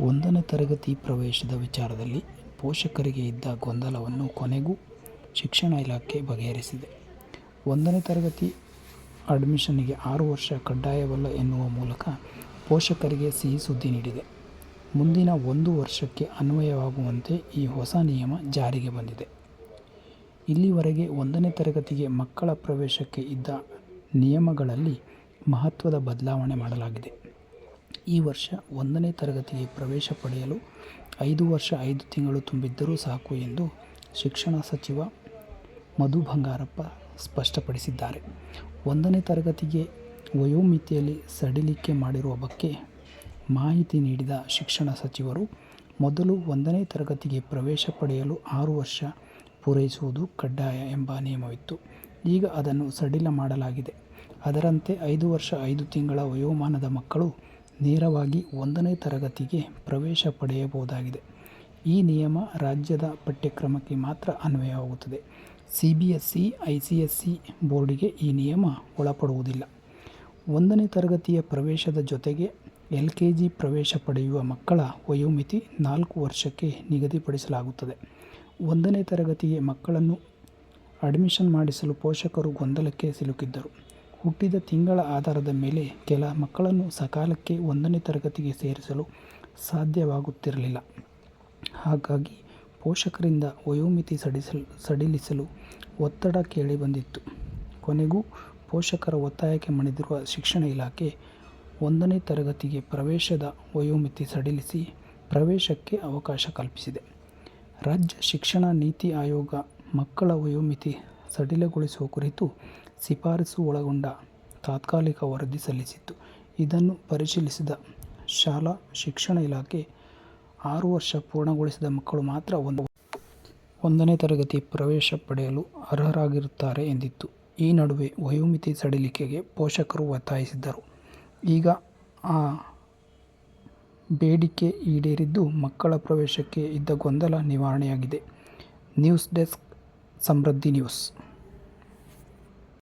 ಒಂದನೇ ತರಗತಿ ಪ್ರವೇಶದ ವಿಚಾರದಲ್ಲಿ ಪೋಷಕರಿಗೆ ಇದ್ದ ಗೊಂದಲವನ್ನು ಕೊನೆಗೂ ಶಿಕ್ಷಣ ಇಲಾಖೆ ಬಗೆಹರಿಸಿದೆ. ಒಂದನೇ ತರಗತಿ ಅಡ್ಮಿಷನ್ನಿಗೆ ಆರು ವರ್ಷ ಕಡ್ಡಾಯವಲ್ಲ ಎನ್ನುವ ಮೂಲಕ ಪೋಷಕರಿಗೆ ಸಿಹಿ ಸುದ್ದಿ ನೀಡಿದೆ. ಮುಂದಿನ ಒಂದು ವರ್ಷಕ್ಕೆ ಅನ್ವಯವಾಗುವಂತೆ ಈ ಹೊಸ ನಿಯಮ ಜಾರಿಗೆ ಬಂದಿದೆ. ಇಲ್ಲಿವರೆಗೆ ಒಂದನೇ ತರಗತಿಗೆ ಮಕ್ಕಳ ಪ್ರವೇಶಕ್ಕೆ ಇದ್ದ ನಿಯಮಗಳಲ್ಲಿ ಮಹತ್ವದ ಬದಲಾವಣೆ ಮಾಡಲಾಗಿದೆ. ಈ ವರ್ಷ ಒಂದನೇ ತರಗತಿಗೆ ಪ್ರವೇಶ ಪಡೆಯಲು ಐದು ವರ್ಷ ಐದು ತಿಂಗಳು ತುಂಬಿದ್ದರೂ ಸಾಕು ಎಂದು ಶಿಕ್ಷಣ ಸಚಿವ ಮಧು ಬಂಗಾರಪ್ಪ ಸ್ಪಷ್ಟಪಡಿಸಿದ್ದಾರೆ. ಒಂದನೇ ತರಗತಿಗೆ ವಯೋಮಿತಿಯಲ್ಲಿ ಸಡಿಲಿಕೆ ಮಾಡಿರುವ ಬಗ್ಗೆ ಮಾಹಿತಿ ನೀಡಿದ ಶಿಕ್ಷಣ ಸಚಿವರು, ಮೊದಲು ಒಂದನೇ ತರಗತಿಗೆ ಪ್ರವೇಶ ಪಡೆಯಲು ಆರು ವರ್ಷ ಪೂರೈಸುವುದು ಕಡ್ಡಾಯ ಎಂಬ ನಿಯಮವಿತ್ತು. ಈಗ ಅದನ್ನು ಸಡಿಲ ಮಾಡಲಾಗಿದೆ. ಅದರಂತೆ ಐದು ವರ್ಷ ಐದು ತಿಂಗಳ ವಯೋಮಾನದ ಮಕ್ಕಳು ನೇರವಾಗಿ ಒಂದನೇ ತರಗತಿಗೆ ಪ್ರವೇಶ ಪಡೆಯಬಹುದಾಗಿದೆ. ಈ ನಿಯಮ ರಾಜ್ಯದ ಪಠ್ಯಕ್ರಮಕ್ಕೆ ಮಾತ್ರ ಅನ್ವಯವಾಗುತ್ತದೆ. C B S C I C S C ಬೋರ್ಡಿಗೆ ಈ ನಿಯಮ ಒಳಪಡುವುದಿಲ್ಲ. ಒಂದನೇ ತರಗತಿಯ ಪ್ರವೇಶದ ಜೊತೆಗೆ ಎಲ್ ಕೆ ಜಿ ಪ್ರವೇಶ ಪಡೆಯುವ ಮಕ್ಕಳ ವಯೋಮಿತಿ ನಾಲ್ಕು ವರ್ಷಕ್ಕೆ ನಿಗದಿಪಡಿಸಲಾಗುತ್ತದೆ. ಒಂದನೇ ತರಗತಿಗೆ ಮಕ್ಕಳನ್ನು ಅಡ್ಮಿಷನ್ ಮಾಡಿಸಲು ಪೋಷಕರು ಗೊಂದಲಕ್ಕೆ ಸಿಲುಕಿದ್ದರು. ಹುಟ್ಟಿದ ತಿಂಗಳ ಆಧಾರದ ಮೇಲೆ ಕೆಲ ಮಕ್ಕಳನ್ನು ಸಕಾಲಕ್ಕೆ ಒಂದನೇ ತರಗತಿಗೆ ಸೇರಿಸಲು ಸಾಧ್ಯವಾಗುತ್ತಿರಲಿಲ್ಲ. ಹಾಗಾಗಿ ಪೋಷಕರಿಂದ ವಯೋಮಿತಿ ಸಡಿಸಲು, ಸಡಿಲಿಸಲು ಒತ್ತಡ ಕೇಳಿಬಂದಿತ್ತು ಕೊನೆಗೂ ಪೋಷಕರ ಒತ್ತಾಯಕ್ಕೆ ಮಣಿದಿರುವ ಶಿಕ್ಷಣ ಇಲಾಖೆ ಒಂದನೇ ತರಗತಿಗೆ ಪ್ರವೇಶದ ವಯೋಮಿತಿ ಸಡಿಲಿಸಿ ಪ್ರವೇಶಕ್ಕೆ ಅವಕಾಶ ಕಲ್ಪಿಸಿದೆ. ರಾಜ್ಯ ಶಿಕ್ಷಣ ನೀತಿ ಆಯೋಗ ಮಕ್ಕಳ ವಯೋಮಿತಿ ಸಡಿಲಗೊಳಿಸುವ ಕುರಿತು ಶಿಫಾರಸು ಒಳಗೊಂಡ ತಾತ್ಕಾಲಿಕ ವರದಿ ಸಲ್ಲಿಸಿತ್ತು. ಇದನ್ನು ಪರಿಶೀಲಿಸಿದ ಶಾಲಾ ಶಿಕ್ಷಣ ಇಲಾಖೆ ಆರು ವರ್ಷ ಪೂರ್ಣಗೊಳಿಸಿದ ಮಕ್ಕಳು ಮಾತ್ರ ಒಂದು ಒಂದನೇ ತರಗತಿ ಪ್ರವೇಶ ಪಡೆಯಲು ಅರ್ಹರಾಗಿರುತ್ತಾರೆ ಎಂದಿತ್ತು. ಈ ನಡುವೆ ವಯೋಮಿತಿ ಸಡಿಲಿಕೆಗೆ ಪೋಷಕರು ಒತ್ತಾಯಿಸಿದ್ದರು. ಈಗ ಆ ಬೇಡಿಕೆ ಈಡೇರಿದ್ದು ಮಕ್ಕಳ ಪ್ರವೇಶಕ್ಕೆ ಇದ್ದ ಗೊಂದಲ ನಿವಾರಣೆಯಾಗಿದೆ. News desk Samruddhi news.